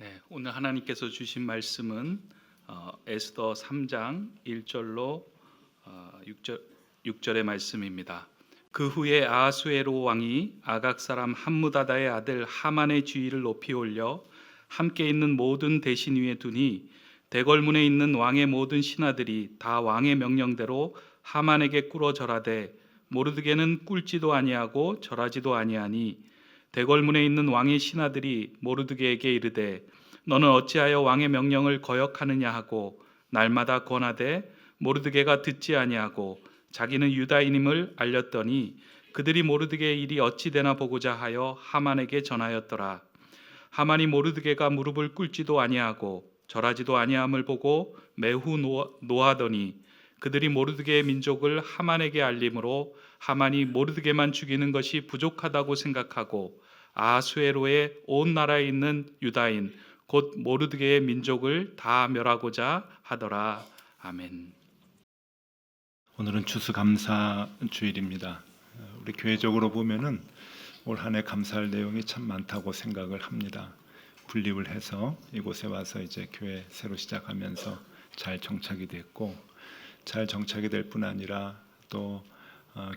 네, 오늘 하나님께서 주신 말씀은 어, 에스더 3장 1절로 어, 6절 6절의 말씀입니다. 그 후에 아하수에로 왕이 아각 사람 함무다다의 아들 하만의 주의를 높이 올려 함께 있는 모든 대신 위에 두니 대궐문에 있는 왕의 모든 신하들이 다 왕의 명령대로 하만에게 꿇어 절하되 모르드게는 꿇지도 아니하고 절하지도 아니하니 대궐문에 있는 왕의 신하들이 모르드게에게 이르되 너는 어찌하여 왕의 명령을 거역하느냐 하고 날마다 권하되 모르드게가 듣지 아니하고 자기는 유다인임을 알렸더니 그들이 모르드게의 일이 어찌 되나 보고자 하여 하만에게 전하였더라. 하만이 모르드게가 무릎을 꿇지도 아니하고 절하지도 아니함을 보고 매우 노- 노하더니 그들이 모르드게의 민족을 하만에게 알림으로 하만이 모르드게만 죽이는 것이 부족하다고 생각하고 아수에로의 온 나라에 있는 유다인 곧 모르드게의 민족을 다 멸하고자 하더라 아멘. 오늘은 추수감사 주일입니다. 어, 우리 교회적으로 보면은 올 한 해 감사할 내용이 참 많다고 생각을 합니다. 분립을 해서 이곳에 와서 이제 교회 새로 시작하면서 잘 정착이 됐고 잘 정착이 될 뿐 아니라 또 어,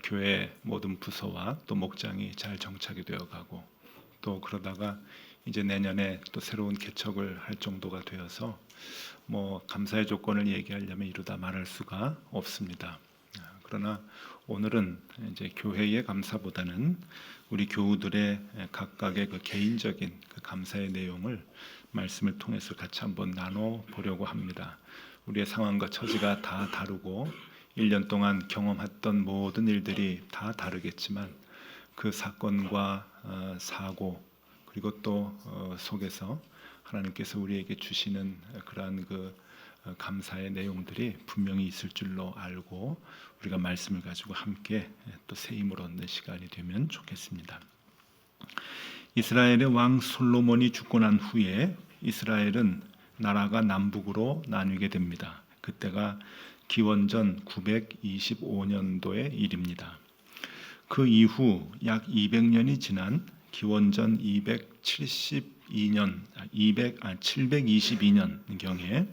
교회 모든 부서와 또 목장이 잘 정착이 되어 가고 또 그러다가 이제 내년에 또 새로운 개척을 할 정도가 되어서 뭐 감사의 조건을 얘기하려면 이루다 말할 수가 없습니다. 아, 그러나 오늘은 이제 교회의 감사보다는 우리 교우들의 각각의 그 개인적인 그 감사의 내용을 말씀을 통해서 같이 한번 나눠 보려고 합니다. 우리의 상황과 처지가 다 다르고 1년 동안 경험했던 모든 일들이 다 다르겠지만 그 사건과 어, 사고 그리고 또 어, 속에서 하나님께서 우리에게 주시는 그러한 그 어, 감사의 내용들이 분명히 있을 줄로 알고 우리가 말씀을 가지고 함께 또 새 힘을 얻는 시간이 되면 좋겠습니다. 이스라엘의 왕 솔로몬이 죽고 난 후에 이스라엘은 나라가 남북으로 나뉘게 됩니다. 그때가 기원전 925년도의 일입니다. 그 이후 약 200년이 지난 기원전 272년 200 아, 722년 경에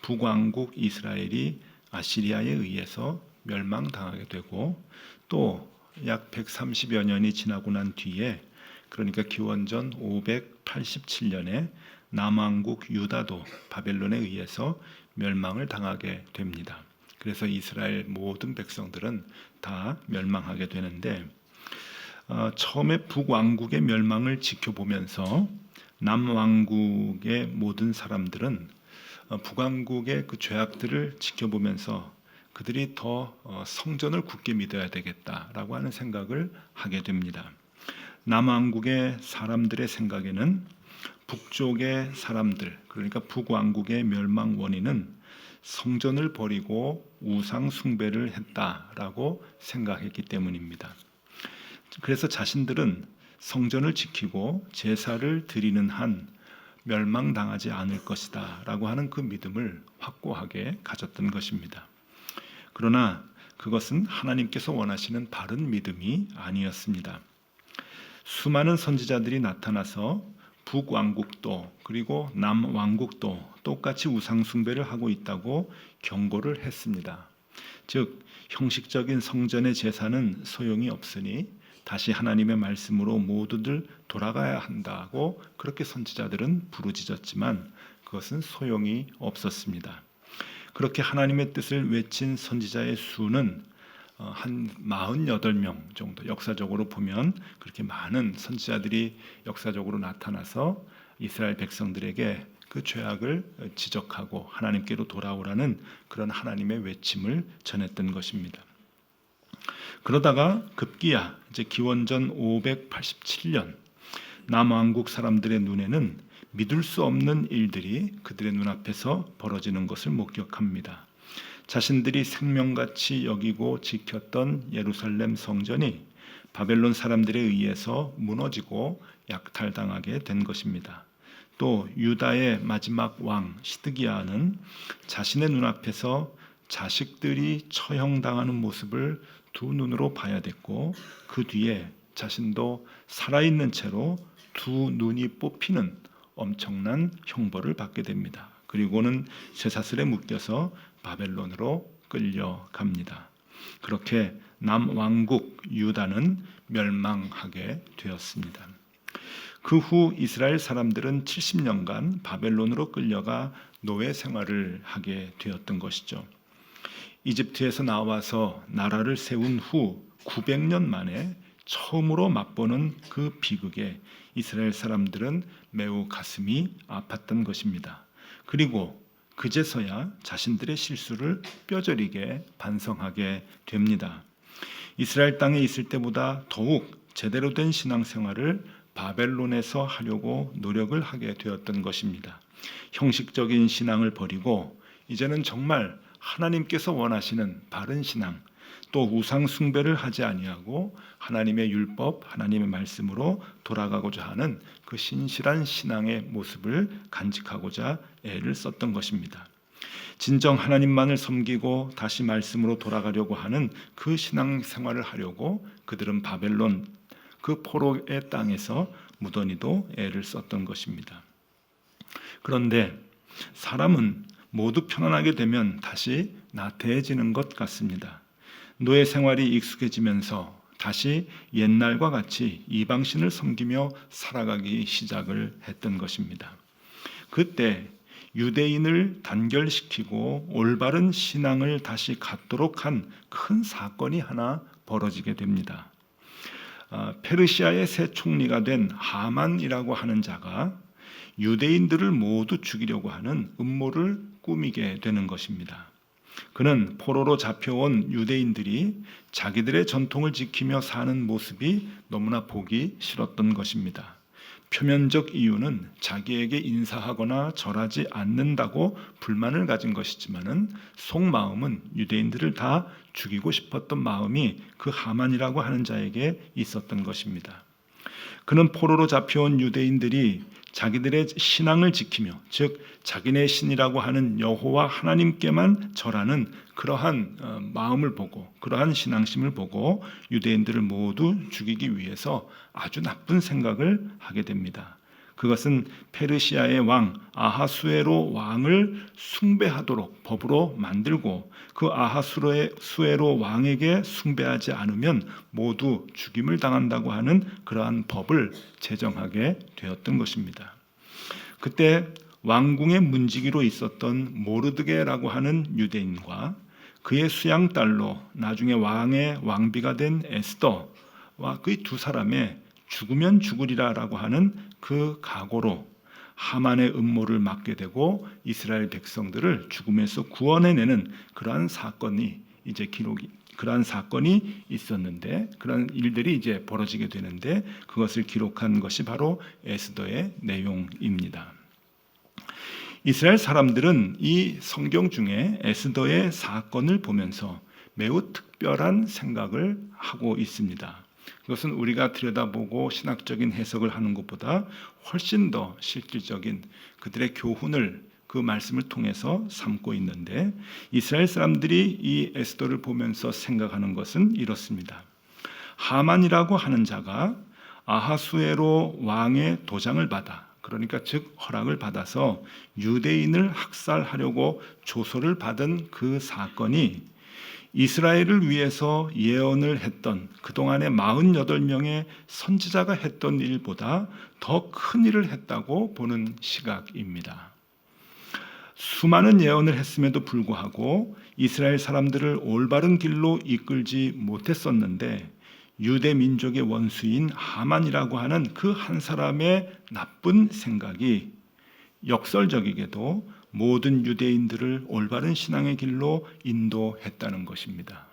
북왕국 이스라엘이 아시리아에 의해서 멸망당하게 되고 또 약 130여 년이 지나고 난 뒤에 그러니까 기원전 587년에 남왕국 유다도 바벨론에 의해서 멸망을 당하게 됩니다. 그래서 이스라엘 모든 백성들은 다 멸망하게 되는데 어, 처음에 북왕국의 멸망을 지켜보면서 남왕국의 모든 사람들은 어, 북왕국의 그 죄악들을 지켜보면서 그들이 더 어, 성전을 굳게 믿어야 되겠다라고 하는 생각을 하게 됩니다. 남왕국의 사람들의 생각에는 북쪽의 사람들 그러니까 북왕국의 멸망 원인은 성전을 버리고 우상 숭배를 했다라고 생각했기 때문입니다. 그래서 자신들은 성전을 지키고 제사를 드리는 한 멸망당하지 않을 것이다 라고 하는 그 믿음을 확고하게 가졌던 것입니다. 그러나 그것은 하나님께서 원하시는 바른 믿음이 아니었습니다. 수많은 선지자들이 나타나서 북왕국도 그리고 남왕국도 똑같이 우상 숭배를 하고 있다고 경고를 했습니다. 즉 형식적인 성전의 제사는 소용이 없으니 다시 하나님의 말씀으로 모두들 돌아가야 한다고 그렇게 선지자들은 부르짖었지만 그것은 소용이 없었습니다. 그렇게 하나님의 뜻을 외친 선지자의 수는 어, 한 48명 정도 역사적으로 보면 그렇게 많은 선지자들이 역사적으로 나타나서 이스라엘 백성들에게 그 죄악을 지적하고 하나님께로 돌아오라는 그런 하나님의 외침을 전했던 것입니다. 그러다가 급기야 이제 기원전 587년 남왕국 사람들의 눈에는 믿을 수 없는 일들이 그들의 눈앞에서 벌어지는 것을 목격합니다. 자신들이 생명같이 여기고 지켰던 예루살렘 성전이 바벨론 사람들에 의해서 무너지고 약탈당하게 된 것입니다. 또 유다의 마지막 왕 시드기야는 자신의 눈앞에서 자식들이 처형당하는 모습을 두 눈으로 봐야 됐고 그 뒤에 자신도 살아있는 채로 두 눈이 뽑히는 엄청난 형벌을 받게 됩니다. 그리고는 쇠사슬에 묶여서 바벨론으로 끌려갑니다. 그렇게 남왕국 유다는 멸망하게 되었습니다. 그 후 이스라엘 사람들은 70년간 바벨론으로 끌려가 노예 생활을 하게 되었던 것이죠. 이집트에서 나와서 나라를 세운 후 900년 만에 처음으로 맛보는 그 비극에 이스라엘 사람들은 매우 가슴이 아팠던 것입니다. 그리고 그제서야 자신들의 실수를 뼈저리게 반성하게 됩니다. 이스라엘 땅에 있을 때보다 더욱 제대로 된 신앙생활을 바벨론에서 하려고 노력을 하게 되었던 것입니다. 형식적인 신앙을 버리고 이제는 정말 하나님께서 원하시는 바른 신앙, 또 우상 숭배를 하지 아니하고 하나님의 율법, 하나님의 말씀으로 돌아가고자 하는 그 신실한 신앙의 모습을 간직하고자 애를 썼던 것입니다. 진정 하나님만을 섬기고 다시 말씀으로 돌아가려고 하는 그 신앙 생활을 하려고 그들은 바벨론 그 포로의 땅에서 무던히도 애를 썼던 것입니다. 그런데 사람은 모두 편안하게 되면 다시 나태해지는 것 같습니다. 노예 생활이 익숙해지면서 다시 옛날과 같이 이방신을 섬기며 살아가기 시작을 했던 것입니다. 그때 유대인을 단결시키고 올바른 신앙을 다시 갖도록 한 큰 사건이 하나 벌어지게 됩니다. 아, 페르시아의 새 총리가 된 하만이라고 하는 자가 유대인들을 모두 죽이려고 하는 음모를 꾸미게 되는 것입니다. 그는 포로로 잡혀온 유대인들이 자기들의 전통을 지키며 사는 모습이 너무나 보기 싫었던 것입니다. 표면적 이유는 자기에게 인사하거나 절하지 않는다고 불만을 가진 것이지만은 속마음은 유대인들을 다 죽이고 싶었던 마음이 그 하만이라고 하는 자에게 있었던 것입니다. 그는 포로로 잡혀온 유대인들이 자기들의 신앙을 지키며 즉 자기네 신이라고 하는 여호와 하나님께만 절하는 그러한 어, 마음을 보고 그러한 신앙심을 보고 유대인들을 모두 죽이기 위해서 아주 나쁜 생각을 하게 됩니다. 그것은 페르시아의 왕 아하수에로 왕을 숭배하도록 법으로 만들고 그 아하수에로 왕에게 숭배하지 않으면 모두 죽임을 당한다고 하는 그러한 법을 제정하게 되었던 것입니다. 그때 왕궁의 문지기로 있었던 모르드게라고 하는 유대인과 그의 수양 딸로 나중에 왕의 왕비가 된 에스더와 그 두 사람의 죽으면 죽으리라라고 하는 그 각오로 하만의 음모를 막게 되고 이스라엘 백성들을 죽음에서 구원해내는 그러한 사건이 이제 기록이 그러한 사건이 있었는데 그런 일들이 이제 벌어지게 되는데 그것을 기록한 것이 바로 에스더의 내용입니다. 이스라엘 사람들은 이 성경 중에 에스더의 사건을 보면서 매우 특별한 생각을 하고 있습니다. 그것은 우리가 들여다보고 신학적인 해석을 하는 것보다 훨씬 더 실질적인 그들의 교훈을 그 말씀을 통해서 삼고 있는데 이스라엘 사람들이 이 에스더를 보면서 생각하는 것은 이렇습니다. 하만이라고 하는 자가 아하수에로 왕의 도장을 받아 그러니까 즉 허락을 받아서 유대인을 학살하려고 조소를 받은 그 사건이 이스라엘을 위해서 예언을 했던 그동안의 48명의 선지자가 했던 일보다 더 큰 일을 했다고 보는 시각입니다. 수많은 예언을 했음에도 불구하고 이스라엘 사람들을 올바른 길로 이끌지 못했었는데 유대 민족의 원수인 하만이라고 하는 그 한 사람의 나쁜 생각이 역설적이게도 모든 유대인들을 올바른 신앙의 길로 인도했다는 것입니다.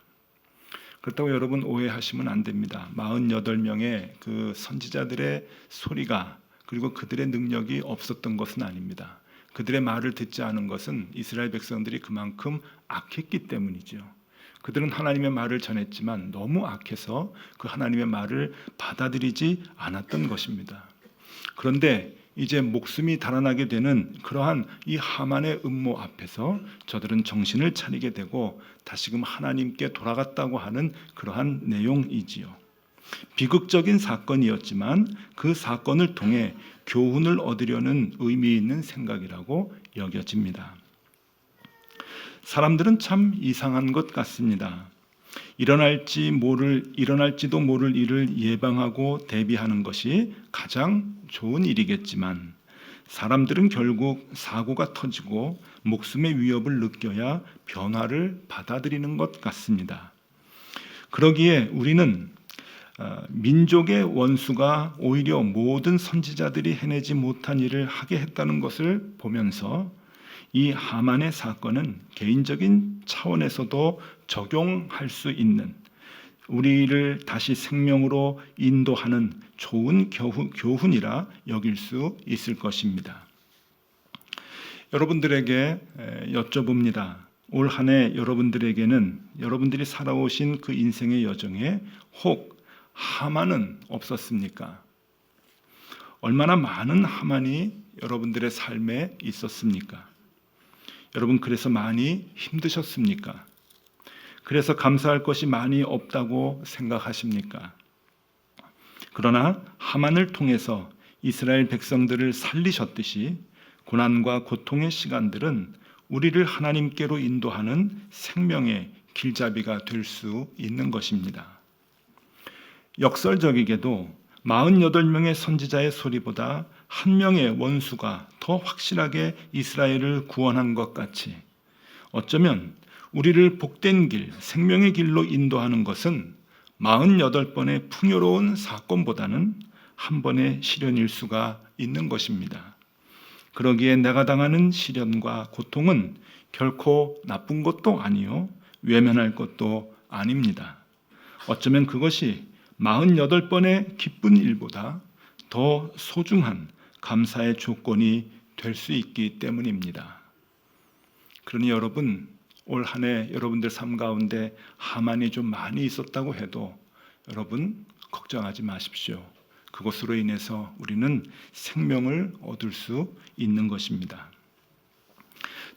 그렇다고 여러분 오해하시면 안 됩니다. 48명의 그 선지자들의 소리가 그리고 그들의 능력이 없었던 것은 아닙니다. 그들의 말을 듣지 않은 것은 이스라엘 백성들이 그만큼 악했기 때문이죠. 그들은 하나님의 말을 전했지만 너무 악해서 그 하나님의 말을 받아들이지 않았던 것입니다. 그런데 이제 목숨이 달아나게 되는 그러한 이 하만의 음모 앞에서 저들은 정신을 차리게 되고 다시금 하나님께 돌아갔다고 하는 그러한 내용이지요. 비극적인 사건이었지만 그 사건을 통해 교훈을 얻으려는 의미 있는 생각이라고 여겨집니다. 사람들은 참 이상한 것 같습니다. 일어날지 모를 일어날지도 모를 일을 예방하고 대비하는 것이 가장 좋은 일이겠지만 사람들은 결국 사고가 터지고 목숨의 위협을 느껴야 변화를 받아들이는 것 같습니다. 그러기에 우리는 어, 민족의 원수가 오히려 모든 선지자들이 해내지 못한 일을 하게 했다는 것을 보면서 이 하만의 사건은 개인적인 차원에서도 적용할 수 있는 우리를 다시 생명으로 인도하는 좋은 교훈, 교훈이라 여길 수 있을 것입니다. 여러분들에게 에, 여쭤봅니다. 올 한 해 여러분들에게는 여러분들이 살아오신 그 인생의 여정에 혹 하만은 없었습니까? 얼마나 많은 하만이 여러분들의 삶에 있었습니까? 여러분 그래서 많이 힘드셨습니까? 그래서 감사할 것이 많이 없다고 생각하십니까? 그러나 하만을 통해서 이스라엘 백성들을 살리셨듯이 고난과 고통의 시간들은 우리를 하나님께로 인도하는 생명의 길잡이가 될 수 있는 것입니다. 역설적이게도 48명의 선지자의 소리보다 한 명의 원수가 더 확실하게 이스라엘을 구원한 것 같이 어쩌면 우리를 복된 길, 생명의 길로 인도하는 것은 48번의 풍요로운 사건보다는 한 번의 시련일 수가 있는 것입니다. 그러기에 내가 당하는 시련과 고통은 결코 나쁜 것도 아니요 외면할 것도 아닙니다. 어쩌면 그것이 48번의 기쁜 일보다 더 소중한 감사의 조건이 될 수 있기 때문입니다. 그러니 여러분 올 한 해 여러분들 삶 가운데 하만이 좀 많이 있었다고 해도 여러분 걱정하지 마십시오. 그것으로 인해서 우리는 생명을 얻을 수 있는 것입니다.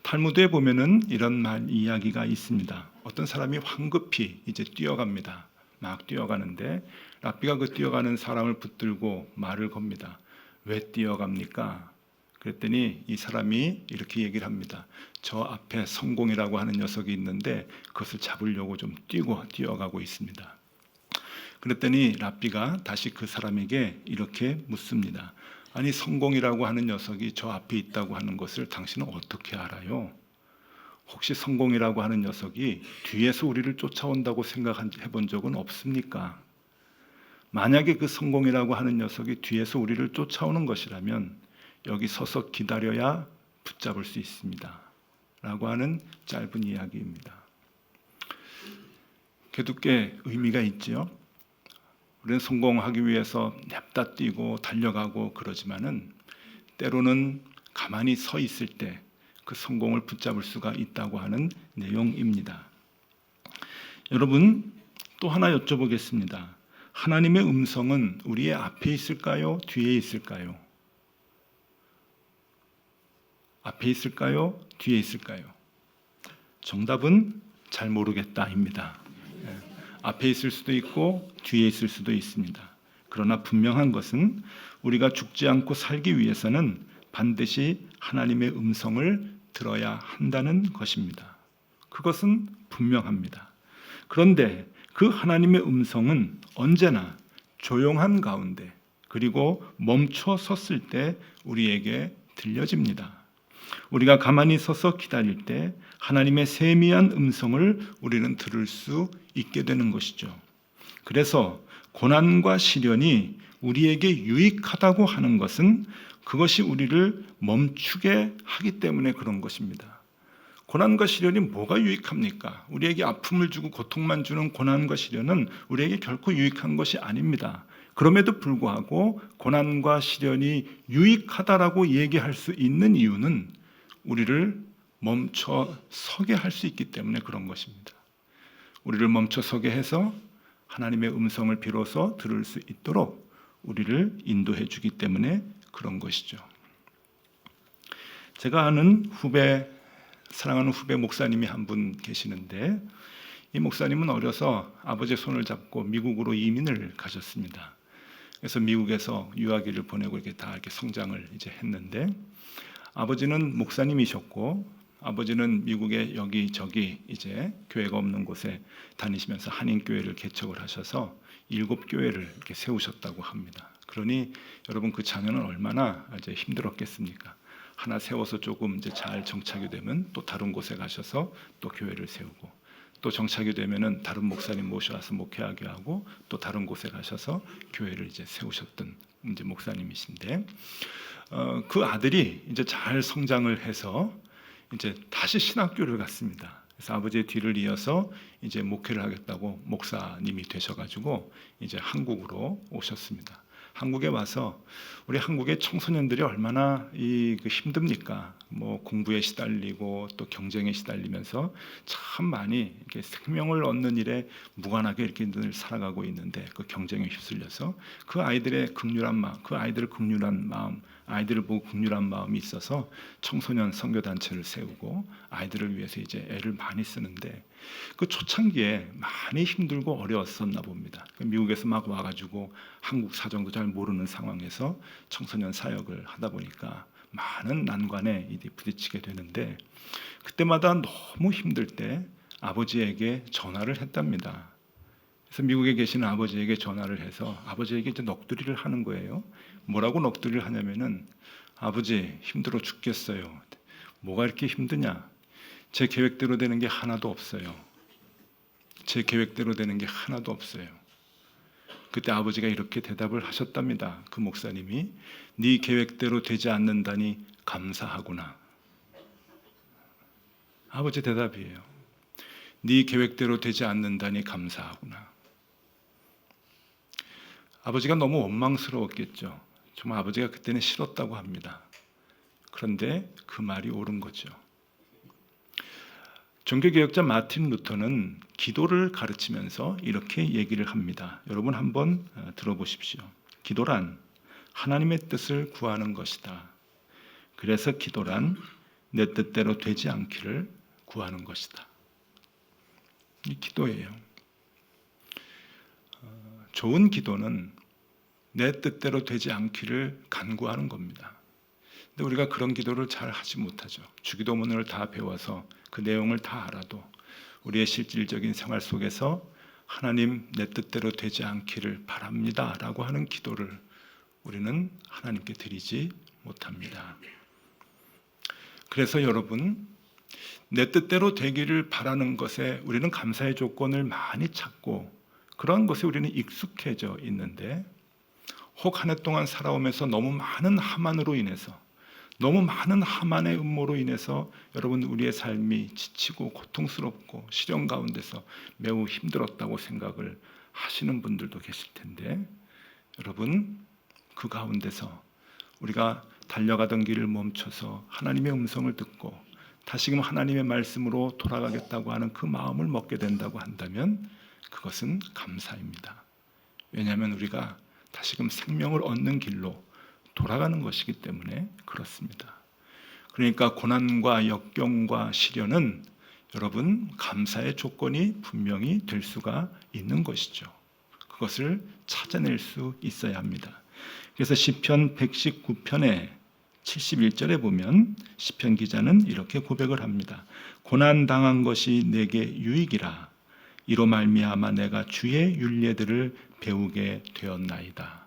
탈무드에 보면은 이런 말 이야기가 있습니다. 어떤 사람이 황급히 이제 뛰어갑니다. 막 뛰어가는데 랍비가 그 뛰어가는 사람을 붙들고 말을 겁니다. 왜 뛰어갑니까? 그랬더니 이 사람이 이렇게 얘기를 합니다. 저 앞에 성공이라고 하는 녀석이 있는데 그것을 잡으려고 좀 뛰고 뛰어가고 있습니다. 그랬더니 랍비가 다시 그 사람에게 이렇게 묻습니다. 아니 성공이라고 하는 녀석이 저 앞에 있다고 하는 것을 당신은 어떻게 알아요? 혹시 성공이라고 하는 녀석이 뒤에서 우리를 쫓아온다고 생각해 본 적은 없습니까? 만약에 그 성공이라고 하는 녀석이 뒤에서 우리를 쫓아오는 것이라면 여기 서서 기다려야 붙잡을 수 있습니다. 라고 하는 짧은 이야기입니다. 개두께 의미가 있지요. 우리는 성공하기 위해서 냅다 뛰고 달려가고 그러지만은 때로는 가만히 서 있을 때 그 성공을 붙잡을 수가 있다고 하는 내용입니다. 여러분 또 하나 여쭤보겠습니다. 하나님의 음성은 우리의 앞에 있을까요? 뒤에 있을까요? 앞에 있을까요? 뒤에 있을까요? 정답은 잘 모르겠다입니다. 예. 앞에 있을 수도 있고 뒤에 있을 수도 있습니다. 그러나 분명한 것은 우리가 죽지 않고 살기 위해서는 반드시 하나님의 음성을 들어야 한다는 것입니다. 그것은 분명합니다. 그런데 그 하나님의 음성은 언제나 조용한 가운데 그리고 멈춰 섰을 때 우리에게 들려집니다. 우리가 가만히 서서 기다릴 때 하나님의 세미한 음성을 우리는 들을 수 있게 되는 것이죠. 그래서 고난과 시련이 우리에게 유익하다고 하는 것은 그것이 우리를 멈추게 하기 때문에 그런 것입니다. 고난과 시련이 뭐가 유익합니까? 우리에게 아픔을 주고 고통만 주는 고난과 시련은 우리에게 결코 유익한 것이 아닙니다. 그럼에도 불구하고 고난과 시련이 유익하다라고 얘기할 수 있는 이유는 우리를 멈춰 서게 할 수 있기 때문에 그런 것입니다. 우리를 멈춰 서게 해서 하나님의 음성을 비로소 들을 수 있도록 우리를 인도해 주기 때문에 그런 것이죠. 제가 아는 후배 사랑하는 후배 목사님이 한 분 계시는데 이 목사님은 어려서 아버지의 손을 잡고 미국으로 이민을 가셨습니다. 그래서 미국에서 유아기를 보내고 이렇게 다 이렇게 성장을 이제 했는데 아버지는 목사님이셨고 아버지는 미국의 여기저기 이제 교회가 없는 곳에 다니시면서 한인 교회를 개척을 하셔서 일곱 교회를 이렇게 세우셨다고 합니다. 그러니 여러분 그 자녀는 얼마나 이제 힘들었겠습니까? 하나 세워서 조금 이제 잘 정착이 되면 또 다른 곳에 가셔서 또 교회를 세우고 또 정착이 되면은 다른 목사님 모셔와서 목회하게 하고 또 다른 곳에 가셔서 교회를 이제 세우셨던 이제 목사님이신데 어, 그 아들이 이제 잘 성장을 해서 이제 다시 신학교를 갔습니다. 그래서 아버지의 뒤를 이어서 이제 목회를 하겠다고 목사님이 되셔가지고 이제 한국으로 오셨습니다. 한국에 와서 우리 한국의 청소년들이 얼마나 이 그 힘듭니까? 뭐 공부에 시달리고 또 경쟁에 시달리면서 참 많이 이렇게 생명을 얻는 일에 무관하게 이렇게 늘 살아가고 있는데 그 경쟁에 휩쓸려서 그 아이들의 극률한 마음, 그 아이들의 극률한 마음, 아이들을 보고 극률한 마음이 있어서 청소년 선교 단체를 세우고 아이들을 위해서 이제 애를 많이 쓰는데 그 초창기에 많이 힘들고 어려웠었나 봅니다. 그 미국에서 막 와가지고 한국 사정도 잘 모르는 상황에서 청소년 사역을 하다 보니까 많은 난관에 이제 부딪히게 되는데 그때마다 너무 힘들 때 아버지에게 전화를 했답니다. 그래서 미국에 계시는 아버지에게 전화를 해서 아버지에게 이제 넋두리를 하는 거예요. 뭐라고 넋두리를 하냐면은 아버지 힘들어 죽겠어요. 뭐가 이렇게 힘드냐? 제 계획대로 되는 게 하나도 없어요. 제 계획대로 되는 게 하나도 없어요. 그때 아버지가 이렇게 대답을 하셨답니다. 그 목사님이 네 계획대로 되지 않는다니 감사하구나. 아버지 대답이에요. 네 계획대로 되지 않는다니 감사하구나. 아버지가 너무 원망스러웠겠죠. 정말 아버지가 그때는 싫었다고 합니다. 그런데 그 말이 옳은 거죠. 종교개혁자 마틴 루터는 기도를 가르치면서 이렇게 얘기를 합니다. 여러분 한번 어, 들어보십시오. 기도란 하나님의 뜻을 구하는 것이다. 그래서 기도란 내 뜻대로 되지 않기를 구하는 것이다. 이 기도예요. 어, 좋은 기도는 내 뜻대로 되지 않기를 간구하는 겁니다. 근데 우리가 그런 기도를 잘 하지 못하죠. 주기도문을 다 배워서 그 내용을 다 알아도 우리의 실질적인 생활 속에서 하나님 내 뜻대로 되지 않기를 바랍니다라고 하는 기도를 우리는 하나님께 드리지 못합니다. 그래서 여러분 내 뜻대로 되기를 바라는 것에 우리는 감사의 조건을 많이 찾고 그런 것에 우리는 익숙해져 있는데 혹 한 해 동안 살아오면서 너무 많은 하만으로 인해서 너무 많은 하만의 음모로 인해서 여러분 우리의 삶이 지치고 고통스럽고 시련 가운데서 매우 힘들었다고 생각을 하시는 분들도 계실 텐데 여러분 그 가운데서 우리가 달려가던 길을 멈춰서 하나님의 음성을 듣고 다시금 하나님의 말씀으로 돌아가겠다고 하는 그 마음을 먹게 된다고 한다면 그것은 감사입니다. 왜냐하면 우리가 다시금 생명을 얻는 길로 돌아가는 것이기 때문에 그렇습니다. 그러니까 고난과 역경과 시련은 여러분 감사의 조건이 분명히 될 수가 있는 것이죠. 그것을 찾아낼 수 있어야 합니다. 그래서 시편 119편에 71절에 보면 시편 기자는 이렇게 고백을 합니다. 고난 당한 것이 내게 유익이라 이로 말미암아 내가 주의 윤례들을 배우게 되었나이다.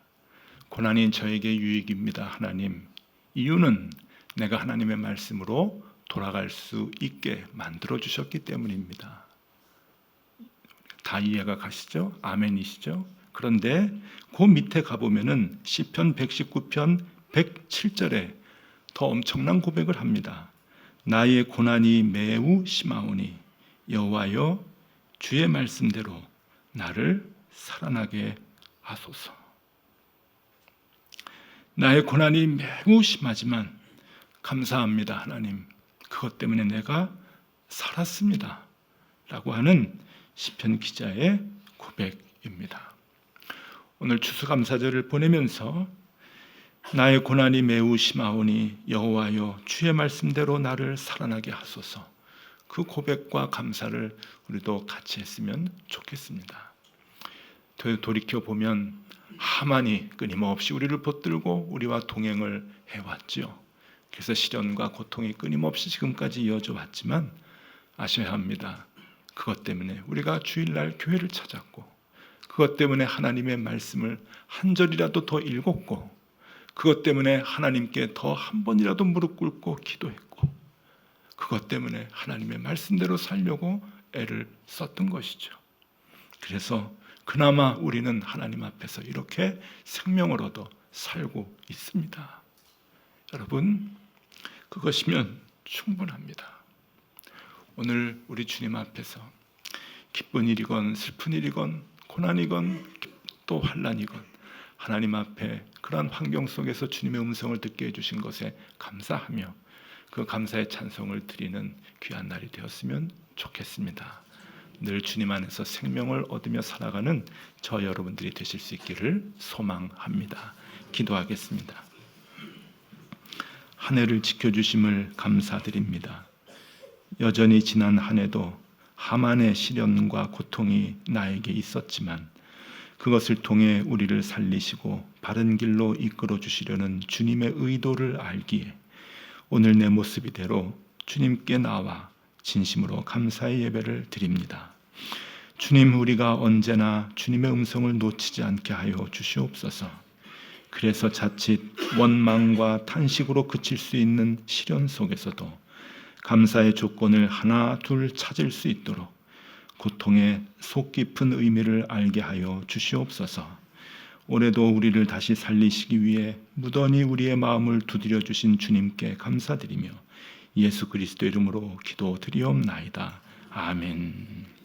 고난이 저에게 유익입니다. 하나님. 이유는 내가 하나님의 말씀으로 돌아갈 수 있게 만들어 주셨기 때문입니다. 다 이해가 가시죠? 아멘이시죠? 그런데 그 밑에 가 보면은 시편 119편 107절에 더 엄청난 고백을 합니다. 나의 고난이 매우 심하오니 여호와여 주의 말씀대로 나를 살아나게 하소서. 나의 고난이 매우 심하지만 감사합니다, 하나님. 그것 때문에 내가 살았습니다. 라고 하는 시편 기자의 고백입니다. 오늘 추수감사절을 보내면서 나의 고난이 매우 심하오니 여호와여 주의 말씀대로 나를 살아나게 하소서. 그 고백과 감사를 우리도 같이 했으면 좋겠습니다. 돌이켜 보면 하만이 끊임없이 우리를 붙들고 우리와 동행을 해왔지요. 그래서 시련과 고통이 끊임없이 지금까지 이어져 왔지만 아셔야 합니다. 그것 때문에 우리가 주일날 교회를 찾았고 그것 때문에 하나님의 말씀을 한 절이라도 더 읽었고 그것 때문에 하나님께 더 한 번이라도 무릎 꿇고 기도했고 그것 때문에 하나님의 말씀대로 살려고 애를 썼던 것이죠. 그래서 그나마 우리는 하나님 앞에서 이렇게 얻어 살고 있습니다. 여러분, 그것이면 충분합니다. 오늘 우리 주님 앞에서 기쁜 일이건 슬픈 일이건 고난이건 또 환란이건 하나님 앞에 그러한 환경 속에서 주님의 음성을 듣게 해주신 것에 감사하며 그 감사의 찬송을 드리는 귀한 날이 되었으면 좋겠습니다. 늘 주님 안에서 생명을 얻으며 살아가는 저 여러분들이 되실 수 있기를 소망합니다. 기도하겠습니다. 한 해를 지켜주심을 감사드립니다. 여전히 지난 한 해도 하만의 시련과 고통이 나에게 있었지만 그것을 통해 우리를 살리시고 바른 길로 이끌어 주시려는 주님의 의도를 알기에 오늘 내 모습 이대로 주님께 나와 진심으로 감사의 예배를 드립니다. 주님 우리가 언제나 주님의 음성을 놓치지 않게 하여 주시옵소서. 그래서 자칫 원망과 탄식으로 그칠 수 있는 시련 속에서도 감사의 조건을 하나 둘 찾을 수 있도록 고통의 속 깊은 의미를 알게 하여 주시옵소서. 올해도 우리를 다시 살리시기 위해 무던히 우리의 마음을 두드려 주신 주님께 감사드리며 예수 그리스도 이름으로 기도드리옵나이다. 아멘.